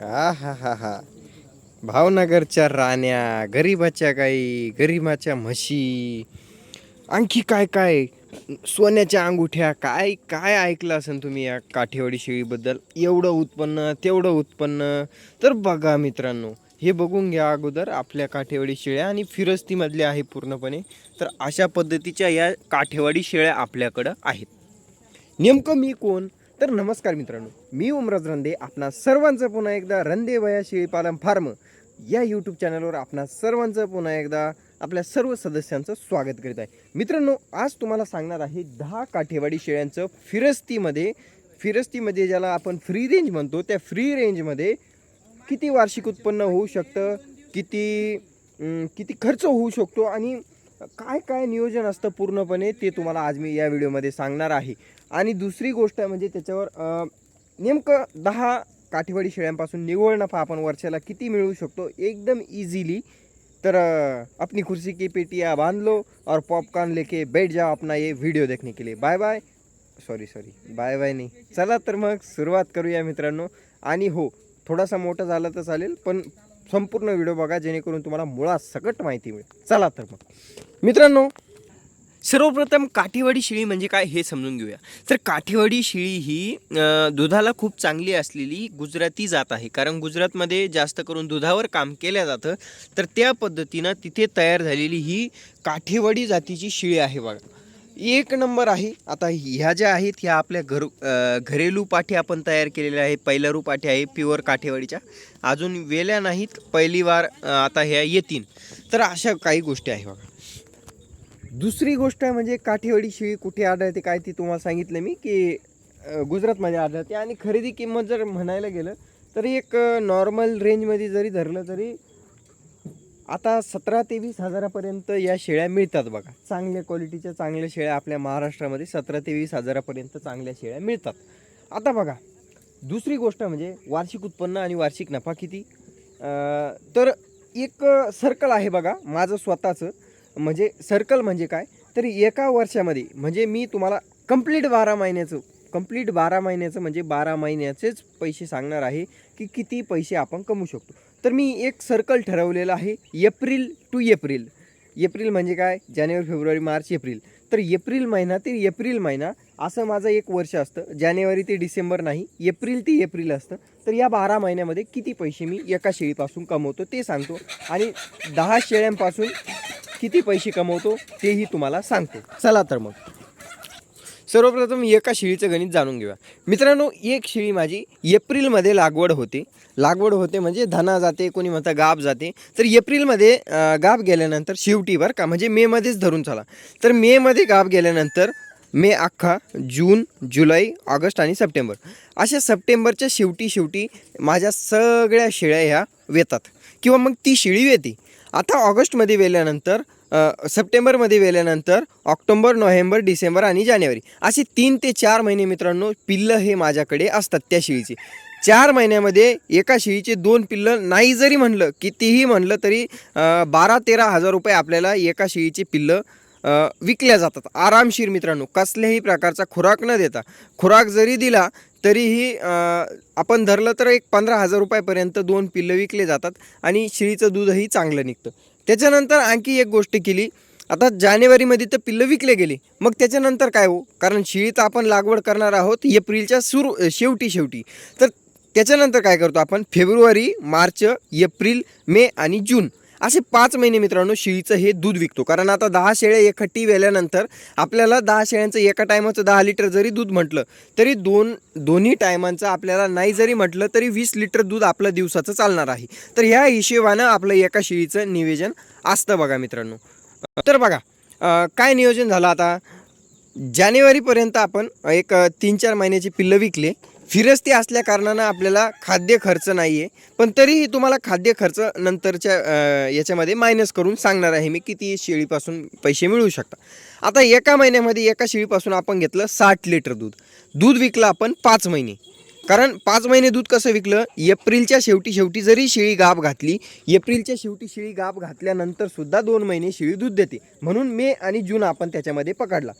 हा हा हा हा भावनगरच्या राण्या गरीबाच्या गाई गरीबाच्या म्हशी. आणखी काय काय? सोन्याच्या अंगुठ्या काय काय ऐकलं असेल तुम्ही या काठेवाडी शेळीबद्दल? एवढं उत्पन्न तेवढं उत्पन्न. तर बघा मित्रांनो हे बघून घ्या अगोदर आपल्या काठेवाडी शेळ्या आणि फिरस्तीमधल्या आहे पूर्णपणे. तर अशा पद्धतीच्या या काठेवाडी शेळ्या आपल्याकडं आहेत. नेमकं मी कोण? तर नमस्कार मित्रांनो मी उमराज रंदे आपणा सर्वांचं पुन्हा एकदा रंदेवया शेळीपालन फार्म या यूट्यूब चॅनलवर आपणा सर्वांचं पुन्हा एकदा आपल्या सर्व सदस्यांचं स्वागत करीत आहे. मित्रांनो आज तुम्हाला सांगणार आहे दहा काठेवाडी शेळ्यांचं फिरस्तीमध्ये फिरस्तीमध्ये ज्याला आपण फ्री रेंज म्हणतो त्या फ्री रेंजमध्ये किती वार्षिक उत्पन्न होऊ शकतं किती किती खर्च होऊ शकतो आणि काय काय नियोजन असतं पूर्णपणे ते तुम्हाला आज मी या व्हिडिओमध्ये सांगणार आहे. आणि दुसरी गोष्ट म्हणजे त्याच्यावर नेमकं दहा काठीवाडी शेळ्यांपासून निव्वळ नफा आपण वर्षाला किती मिळवू शकतो? एकदम इझिली तर आपली अपनी की पेटिया बांध लो और पॉपकॉर्न लेके बैठ जाओ अपना ये व्हिडिओ देखने के लिए. Bye bye sorry sorry bye bye नाही. चला तर मग सुरुवात करूया मित्रांनो. आणि हो थोडासा मोठा झाला तर चालेल पण संपूर्ण व्हिडिओ बघा जेणेकरून तुम्हाला मुळात सकट माहिती मिळेल. चला तर मग. मित्रांनो सर्वप्रथम काठीवाडी शेळी म्हणजे काय हे समजून घेऊया. तर काठीवाडी शेळी ही दुधाला खूप चांगली असलेली गुजराती जात आहे. कारण गुजरातमध्ये जास्त करून दुधावर काम केलं जातं. तर त्या पद्धतीनं तिथे तयार झालेली ही काठीवाडी जातीची शेळी आहे बघा. एक नंबर आहे. आता ह्या ज्या आहेत ह्या आपल्या घर घरेलू पाठी आपण तयार केलेल्या आहे पहिल्यारू पाठी आहे प्युअर काठेवाडीच्या. अजून वेल्या नाहीत पहिली वार आता ह्या येतील. तर अशा काही गोष्टी आहे बघा. दुसरी गोष्ट म्हणजे काठेवाडी शेळी कुठे आढळते काय ती तुम्हाला सांगितलं मी की गुजरातमध्ये आढळते. आणि खरेदी किंमत जर म्हणायला गेलं तर एक नॉर्मल रेंजमध्ये जरी धरलं तरी आता सतरा ते वीस हजारापर्यंत या शेळ्या मिळतात बघा. चांगल्या क्वालिटीच्या चांगल्या शेळ्या आपल्या महाराष्ट्रामध्ये सतरा ते वीस हजारापर्यंत चांगल्या शेळ्या मिळतात. आता बघा दुसरी गोष्ट म्हणजे वार्षिक उत्पन्न आणि वार्षिक नफा किती? तर एक सर्कल आहे बघा माझं स्वतःचं. म्हणजे सर्कल म्हणजे काय? तर एका वर्षामध्ये म्हणजे मी तुम्हाला कंप्लीट बारा महिन्याचं कंप्लीट बारा महिन्याचं म्हणजे बारा महिन्याचेच पैसे सांगणार आहे की किती पैसे आपण कमवू शकतो. तर मी एक सर्कल ठरवलेलं आहे एप्रिल टू एप्रिल. एप्रिल म्हणजे काय? जानेवारी फेब्रुवारी मार्च एप्रिल. तर एप्रिल महिना ते एप्रिल महिना असं माझं एक वर्ष असतं. जानेवारी ते डिसेंबर नाही एप्रिल ते एप्रिल असतं. तर या बारा महिन्यामध्ये किती पैसे मी एका शेळीपासून कमवतो ते सांगतो. आणि दहा शेळ्यांपासून किती पैसे कमवतो तेही तुम्हाला सांगतो. चला तर मग. सर्वप्रथम एका शिळीचं गणित जाणून घेऊया. मित्रांनो एक शिळी माझी एप्रिलमध्ये लागवड होते. लागवड होते म्हणजे धना जाते कोणी म्हणता गाब जाते. तर एप्रिलमध्ये गाब गेल्यानंतर शेवटी बरं का म्हणजे मेमध्येच धरून चला. तर मेमध्ये गाब गेल्यानंतर मे अख्खा जून जुलै ऑगस्ट आणि सप्टेंबर. अशा सप्टेंबरच्या शेवटी शेवटी माझ्या सगळ्या शेळ्या ह्या वेतात. किंवा मग ती शेळी वेते. आता ऑगस्टमध्ये वेल्यानंतर सप्टेंबरमध्ये वेल्यानंतर ऑक्टोबर नोव्हेंबर डिसेंबर आणि जानेवारी असे तीन ते चार महिने मित्रांनो पिल्लं हे माझ्याकडे असतात त्या शेळीचे. चार महिन्यामध्ये एका शिळीचे दोन पिल्लं नाही जरी म्हणलं कितीही म्हणलं तरी बारा तेरा हजार रुपये आपल्याला एका शिळीचे पिल्लं विकल्या जातात. आरामशीर मित्रांनो कसल्याही प्रकारचा खुराक न देता. खुराक जरी दिला तरीही आपण धरलं तर एक पंधरा हजार रुपयापर्यंत दोन पिल्लं विकले जातात आणि शिळीचं दूधही चांगलं निघतं. त्याच्यानंतर आणखी एक गोष्ट केली. आता जानेवारीमध्ये तर पिल्लं विकले गेले. मग त्याच्यानंतर काय हो? कारण शेळीचं आपण लागवड करणार आहोत एप्रिलच्या सुरू शेवटी शेवटी तर त्याच्यानंतर काय करतो आपण? फेब्रुवारी मार्च एप्रिल मे आणि जून. असे पाच महिने मित्रांनो शेळीचं हे दूध विकतो. कारण आता दहा शेळ्या एकट्टी वेल्यानंतर आपल्याला दहा शेळ्यांचं एका टायमाचं दहा लिटर जरी दूध म्हटलं तरी दोन दोन्ही टायमांचं आपल्याला नाही जरी म्हटलं तरी वीस लिटर दूध आपलं दिवसाचं चालणार आहे. तर ह्या हिशेबानं आपलं एका शेळीचं नियोजन असतं बघा मित्रांनो. तर बघा काय नियोजन झालं आता? जानेवारीपर्यंत आपण एक तीन चार महिन्याची पिल्लं विकले. फिरस्ती असल्या कारणानं आपल्याला खाद्य खर्च नाही आहे पण तरीही तुम्हाला खाद्य खर्च नंतरच्या याच्यामध्ये मायनस करून सांगणार आहे मी किती शेळीपासून पैसे मिळू शकता आता एका महिन्यामध्ये एका शेळीपासून आपण घेतलं साठ लिटर दूध. दूध विकलं आपण पाच महिने. कारण पाच महिने दूध कसं विकलं? एप्रिलच्या शेवटी शेवटी जरी शेळी गाभ घातली एप्रिलच्या शेवटी शेळी गाभ घातल्यानंतर सुद्धा दोन महिने शेळी दूध देते. म्हणून मे आणि जून आपण त्याच्यामध्ये पकडला.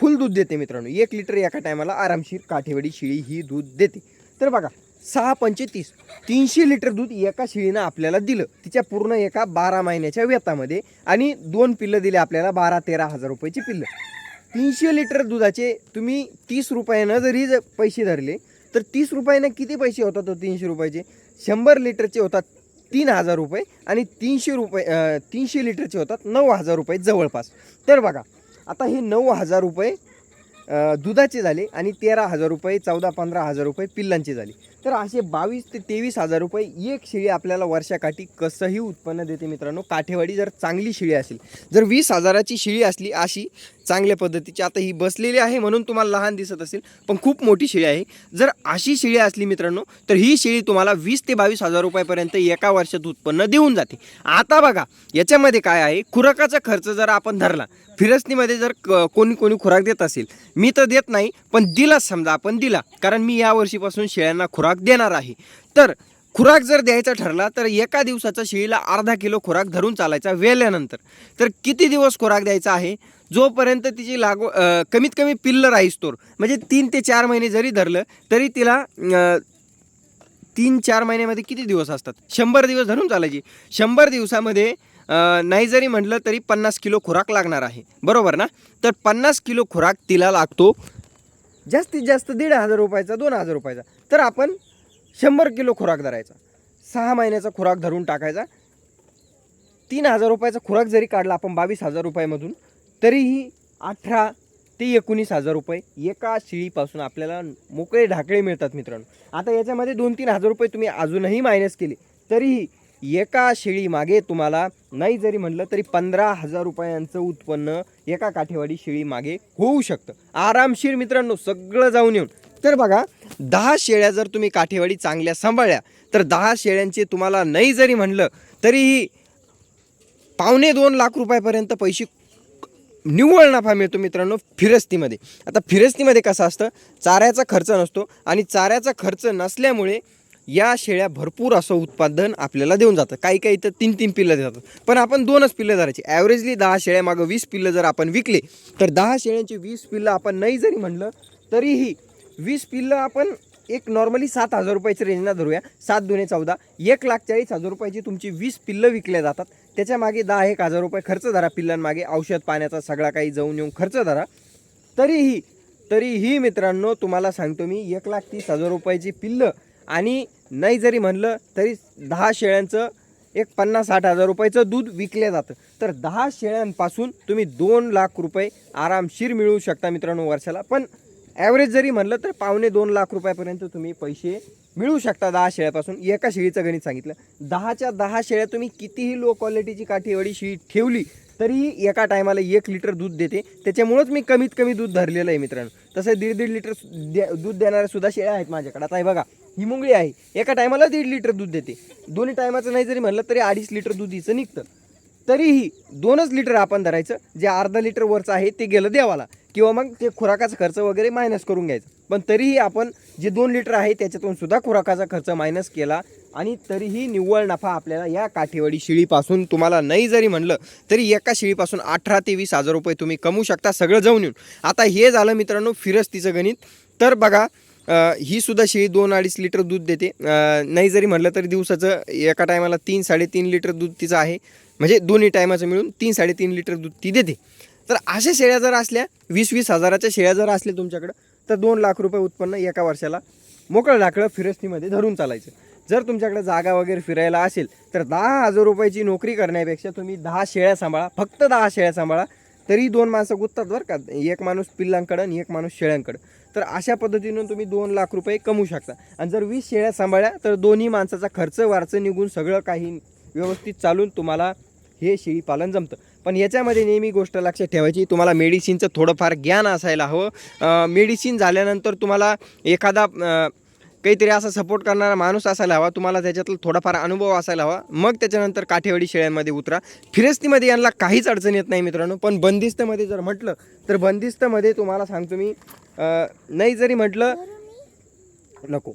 फुल दूध देते मित्रांनो. एक लिटर एका टायमाला आरामशीर काठेवाडी शेळी ही दूध देते. तर बघा सहा पंचे तीस तीनशे लिटर दूध एका शेळीनं आपल्याला दिलं. तिच्या पूर्ण एका बारा महिन्याच्या वेतामध्ये आणि दोन पिल्लं दिले आपल्याला बारा तेरा हजार रुपयाची पिल्लं. तीनशे लिटर दुधाचे तुम्ही तीस रुपयानं जरी ज- पैसे धरले तर तीस रुपयानं किती पैसे होतात तो तीनशे रुपयाचे? शंभर लिटरचे होतात तीन हजार रुपये आणि तीनशे रुपये तीनशे लिटरचे होतात नऊ हजार रुपये जवळपास. तर बघा आता हे नऊ हजार रुपये दुधाचे झाले आणि तेरा हजार रुपये चौदा पंधरा हजार रुपये पिल्लांचे झाले. तर असे बावीस ते तेवीस हजार रुपये एक शेळी आपल्याला वर्षाकाठी कसंही उत्पन्न देते मित्रांनो. काठेवाडी जर चांगली शेळी असेल जर वीस हजाराची शेळी असली अशी चांगल्या पद्धतीची आता ही बसलेली आहे म्हणून तुम्हाला लहान दिसत असेल पण खूप मोठी शेळी आहे. जर अशी शेळी असली मित्रांनो तर ही शेळी तुम्हाला वीस ते बावीस हजार रुपयापर्यंत एका वर्षात उत्पन्न देऊन जाते. आता बघा याच्यामध्ये काय आहे? खुराकाचा खर्च जर आपण धरला फिरस्तीमध्ये जर क- कोणी कोणी खुराक देत असेल मी तर देत नाही पण दिला समजा आपण दिला. कारण मी यावर्षीपासून शेळ्यांना खुराक देणार आहे. तर खुराक जर द्यायचा ठरला तर एका दिवसाचा शेळीला अर्धा किलो खुराक धरून चालायचा वेल्यानंतर तर किती दिवस खुराक द्यायचा आहे? जोपर्यंत तिची लागव कमीत कमी पिल्ल राहीस तोर म्हणजे तीन ते चार महिने जरी धरलं तरी तिला तीन चार महिन्यामध्ये किती दिवस असतात? शंभर दिवस धरून चालायची. शंभर दिवसामध्ये नाही जरी म्हटलं तरी पन्नास किलो खुराक लागणार आहे. बरोबर ना? तर पन्नास किलो खुराक तिला लागतो. जास्तीत जास्त दीड हजार रुपयाचा दोन हजार रुपयाचा. तर आपण शंभर किलो खुराक धरायचा. सहा महिन्याचा खुराक धरून टाकायचा. तीन हजार रुपयाचा खुराक जरी काढला आपण बावीस हजार रुपयामधून तरीही अठरा ते एकोणीस हजार रुपये एका शिळीपासून आपल्याला मोकळे ढाकळे मिळतात मित्रांनो. आता याच्यामध्ये दोन तीन हजार रुपये तुम्ही अजूनही मायनस केले तरीही एका शेळीमागे तुम्हाला नाही जरी म्हणलं तरी पंधरा हजार रुपयांचं उत्पन्न एका काठेवाडी शेळीमागे होऊ शकतं. आरामशीर मित्रांनो सगळं जाऊन येऊन. तर बघा दहा शेळ्या जर तुम्ही काठेवाडी चांगल्या सांभाळल्या तर दहा शेळ्यांचे तुम्हाला नाही जरी म्हणलं तरीही पावणे दोन लाख रुपयापर्यंत पैसे निव्वळ नफा मिळतो मित्रांनो फिरस्तीमध्ये. आता फिरस्तीमध्ये कसं असतं? चाऱ्याचा खर्च नसतो आणि चाऱ्याचा खर्च नसल्यामुळे या शेळ्या भरपूर असं उत्पादन आपल्याला देऊन जातं. काही काही तर तीन तीन पिल्लं देतात. पण आपण दोनच पिल्लं धरायची. ॲव्हरेजली दहा शेळ्या मागं वीस पिल्लं जर आपण विकले तर दहा शेळ्यांची वीस पिल्लं आपण नाही जरी म्हणलं तरीही वीस पिल्लं आपण एक नॉर्मली सात हजार रुपयाची रेंजना धरूया. सात दुने चौदा. एक लाख चाळीस हजार रुपयाची तुमची वीस पिल्लं विकल्या जातात. त्याच्यामागे दहा एक हजार रुपये खर्च धरा पिल्लांमागे. औषध पाण्याचा सगळा काही जाऊन येऊन खर्च धरा. तरीही तरीही मित्रांनो तुम्हाला सांगतो मी एक लाख तीस हजार रुपयाची पिल्लं आणि नाही जरी म्हणलं तरी दहा शेळ्यांचं एक पन्नास साठ हजार रुपयाचं दूध विकलं जातं. तर दहा शेळ्यांपासून तुम्ही दोन लाख रुपये आरामशीर मिळवू शकता मित्रांनो वर्षाला. पण ॲव्हरेज जरी म्हणलं तर पावणे दोन लाख रुपयापर्यंत तुम्ही पैसे मिळू शकता दहा शेळ्यापासून. एका शेळीचं गणित सांगितलं. दहाच्या दहा शेळ्या तुम्ही कितीही लो क्वालिटीची काठीवडी शेळी ठेवली तरीही एका टायमाला एक लिटर दूध देते. त्याच्यामुळंच मी कमीत कमी दूध धरलेलं आहे मित्रांनो. तसं दीड दीड लिटर द्या- दूध देणाऱ्या सुद्धा शेळ्या आहेत माझ्याकडे. आता हे बघा ही मुंगळी आहे. एका टायमाला दीड लिटर दूध देते. दोन्ही टायमाचं नाही जरी म्हणलं तरी अडीच लिटर दूध हिचं निघतं. तरीही दोनच लिटर आपण धरायचं. जे अर्धा लिटर वरचं आहे ते गेलं देवाला. किंवा मग ते खुराकाचा खर्च वगैरे मायनस करून घ्यायचं. पण तरीही आपण जे दोन लिटर आहे त्याच्यातून सुद्धा खुराकाचा खर्च मायनस केला. आणि तरीही निव्वळ नफा आपल्याला या काठेवाडी शिळीपासून तुम्हाला नाही जरी म्हणलं तरी एका शिळीपासून अठरा ते वीस हजार रुपये तुम्ही कमवू शकता सगळं जाऊन येऊन. आता हे झालं मित्रांनो फिरस्तीचं गणित. तर बघा ही सुद्धा शेळी दोन अडीच लिटर दूध देते. नाही जरी म्हटलं तरी दिवसाचं एका टायमाला तीन साडेतीन लिटर दूध तिचं आहे. म्हणजे दोन्ही टायमाचं मिळून तीन साडेतीन लिटर दूध ती देते. तर अशा शेळ्या जर असल्या वीस वीस हजाराच्या शेळ्या जर असल्या तुमच्याकडं तर दोन लाख रुपये उत्पन्न एका वर्षाला मोकळं लाकडं फिरस्तीमध्ये धरून चालायचं. जर तुमच्याकडे जागा वगैरे फिरायला असेल तर दहा हजार रुपयाची नोकरी करण्यापेक्षा तुम्ही दहा शेळ्या सांभाळा. फक्त दहा शेळ्या सांभाळा. तरी दोन माणसं गुंततात बरं का. एक माणूस पिल्लांकडं आणि एक माणूस शेळ्यांकडं. तर अशा पद्धतीनं तुम्ही दोन लाख रुपये कमवू शकता. आणि जर वीस शेळ्या सांभाळल्या तर दोन्ही माणसाचा खर्च वारचं निघून सगळं काही व्यवस्थित चालून तुम्हाला हे शेळी पालन जमतं. पण याच्यामध्ये नेहमी गोष्ट लक्षात ठेवायची तुम्हाला मेडिसिनचं थोडंफार ज्ञान असायला हवं. मेडिसिन झाल्यानंतर तुम्हाला एखादा काहीतरी असा सपोर्ट करणारा माणूस असायला हवा. तुम्हाला त्याच्यातला थोडाफार अनुभव असायला हवा. मग त्याच्यानंतर काठेवाडी शेळ्यांमध्ये उतरा. फिरस्तीमध्ये यांना काहीच अडचण येत नाही मित्रांनो. पण बंदिस्तमध्ये जर म्हटलं तर बंदिस्तमध्ये तुम्हाला सांगतो मी नाही जरी म्हटलं नको.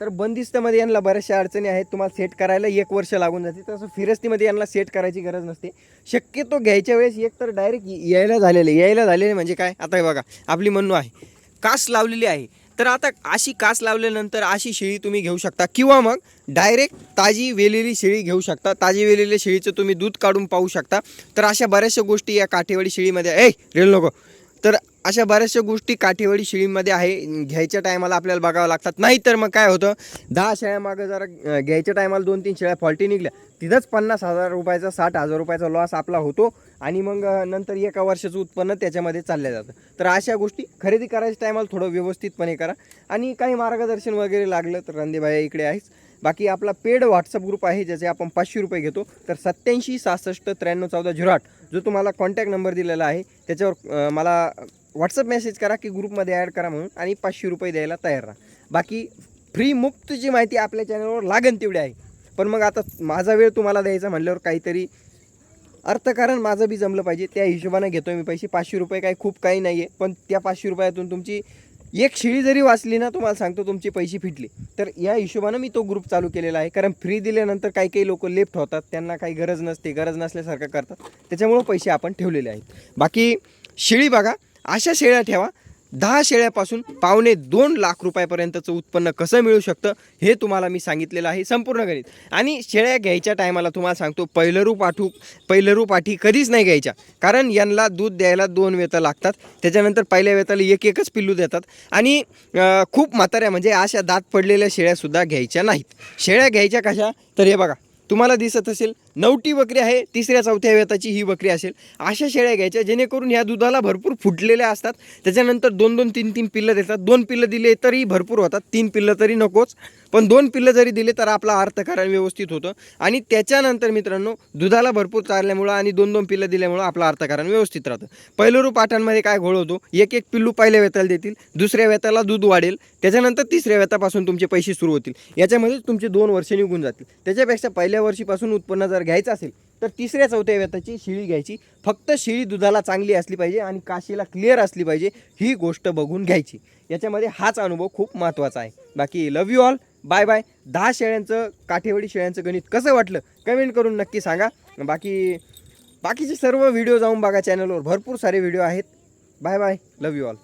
तर बंदिस्तमध्ये यांना बऱ्याचशा अडचणी आहेत. तुम्हाला सेट करायला एक वर्ष लागून जाते. तसं फिरस्तीमध्ये यांना सेट करायची गरज नसते. शक्यतो घ्यायच्या वेळेस एक तर डायरेक्ट यायला झालेले यायला झालेले म्हणजे काय? आता हे बघा आपली म्हणणं आहे. कास लावलेली आहे. तर आता अशी कास लावल्यानंतर अशी शेळी तुम्ही घेऊ शकता. किंवा मग डायरेक्ट ताजी वेलेली शेळी घेऊ शकता. ताजी वेलेल्या शेळीचं तुम्ही दूध काढून पाहू शकता. तर अशा बऱ्याचशा गोष्टी या काठेवाडी शेळीमध्ये ए रेल नको. तर अशा बऱ्याचशा गोष्टी काठेवाडी शेळीमध्ये आहे. घ्यायच्या टायमाला आपल्याला बघावं लागतात. नाही तर मग काय होतं? दहा शेळ्या मागं जरा घ्यायच्या टायमाला दोन तीन शेळ्या फॉल्टी निघल्या. तिथंच पन्नास हजार रुपयाचा साठ हजार रुपयाचा लॉस आपला होतो आणि मग नंतर एका वर्षाचं उत्पन्न त्याच्यामध्ये चाललं जातं. तर अशा गोष्टी खरेदी करायच्या टायमाला थोडं व्यवस्थितपणे करा. आणि काही मार्गदर्शन वगैरे लागलं तर रणदेभाई इकडे आहेच. बाकी आपला पेड व्हॉट्सअप ग्रुप आहे ज्याचे आपण पाचशे रुपये घेतो. तर सत्याऐंशी सहासष्ट त्र्याण्णव चौदा झिरो आठ जो तुम्हाला कॉन्टॅक्ट नंबर दिलेला आहे त्याच्यावर मला व्हॉट्सअप मेसेज करा की ग्रुपमध्ये ॲड करा म्हणून आणि पाचशे रुपये द्यायला तयार राहा. बाकी फ्री मुक्त जी माहिती आपल्या चॅनलवर लागेल तेवढी आहे. पण मग आता माझा वेळ तुम्हाला द्यायचा म्हणल्यावर काहीतरी अर्थकारण माझं बी जमलं पाहिजे. त्या हिशोबानं घेतो मी पैसे. पाचशे रुपये काही खूप काही नाही आहे पण त्या पाचशे रुपयातून तुमची एक शिळी जरी वाचली ना तुम्हाला सांगतो तुमचे पैसे फिटले. तर या हिशोबानं मी तो ग्रुप चालू केलेला आहे. कारण फ्री दिल्यानंतर काही काही लोक लेफ्ट होतात. त्यांना काही गरज नसते. गरज नसल्यासारखं करतात. त्याच्यामुळं पैसे आपण ठेवलेले आहेत. बाकी शिळी बघा. अशा शेळ्या ठेवा. दहा शेळ्यापासून पावणे दोन लाख रुपयापर्यंतचं उत्पन्न कसं मिळू शकतं हे तुम्हाला मी सांगितलेलं आहे संपूर्ण गणित. आणि शेळ्या घ्यायच्या टायमाला तुम्हाला सांगतो पहिलरू पाठू पहिलरू पाठी कधीच नाही घ्यायच्या. कारण यांना दूध द्यायला दोन वेतं लागतात त्याच्यानंतर पहिल्या वेताला एक एकच पिल्लू देतात. आणि खूप म्हाताऱ्या म्हणजे अशा दात पडलेल्या शेळ्यासुद्धा घ्यायच्या नाहीत. शेळ्या घ्यायच्या कशा? तर हे बघा तुम्हाला दिसत असेल नवटी बकरी आहे तिसऱ्या चौथ्या वेताची ही बकरी असेल. अशा शेळ्या घ्यायच्या जेणेकरून ह्या दुधाला भरपूर फुटलेल्या असतात. त्याच्यानंतर दोन दोन तीन तीन पिल्लं देतात. दोन पिल्लं दिले तरी भरपूर होतात. तीन पिल्लं तरी नकोच. पण दोन पिल्लं जरी दिले तर आपला अर्थकारण व्यवस्थित होतं. आणि त्याच्यानंतर मित्रांनो दुधाला भरपूर चालल्यामुळं आणि दोन दोन पिल्लं दिल्यामुळं आपलं अर्थकारण व्यवस्थित राहतं. पहिलं पाठांमध्ये काय घोळ होतो? एक एक पिल्लू पहिल्या वेताला देतील दुसऱ्या वेताला दूध वाढेल त्याच्यानंतर तिसऱ्या वेतापासून तुमचे पैसे सुरू होतील. याच्यामध्ये तुमचे दोन वर्ष निघून जातील. त्याच्यापेक्षा पहिल्या वर्षीपासून उत्पन्न जर घ्यायचं असेल तर तिसऱ्या चौथ्या वेताची शिळी घ्यायची. फक्त शिळी दुधाला चांगली असली पाहिजे आणि काशीला क्लिअर असली पाहिजे ही गोष्ट बघून घ्यायची. याच्यामध्ये हाच अनुभव खूप महत्त्वाचा आहे. बाकी love you all bye bye दहा शेळ्यांचं काठेवाडी शेळ्यांचं गणित कसं वाटलं? कमेंट करून नक्की सांगा. बाकी बाकीचे सर्व व्हिडिओ जाऊन बघा चॅनलवर भरपूर सारे व्हिडिओ आहेत. Bye bye love you all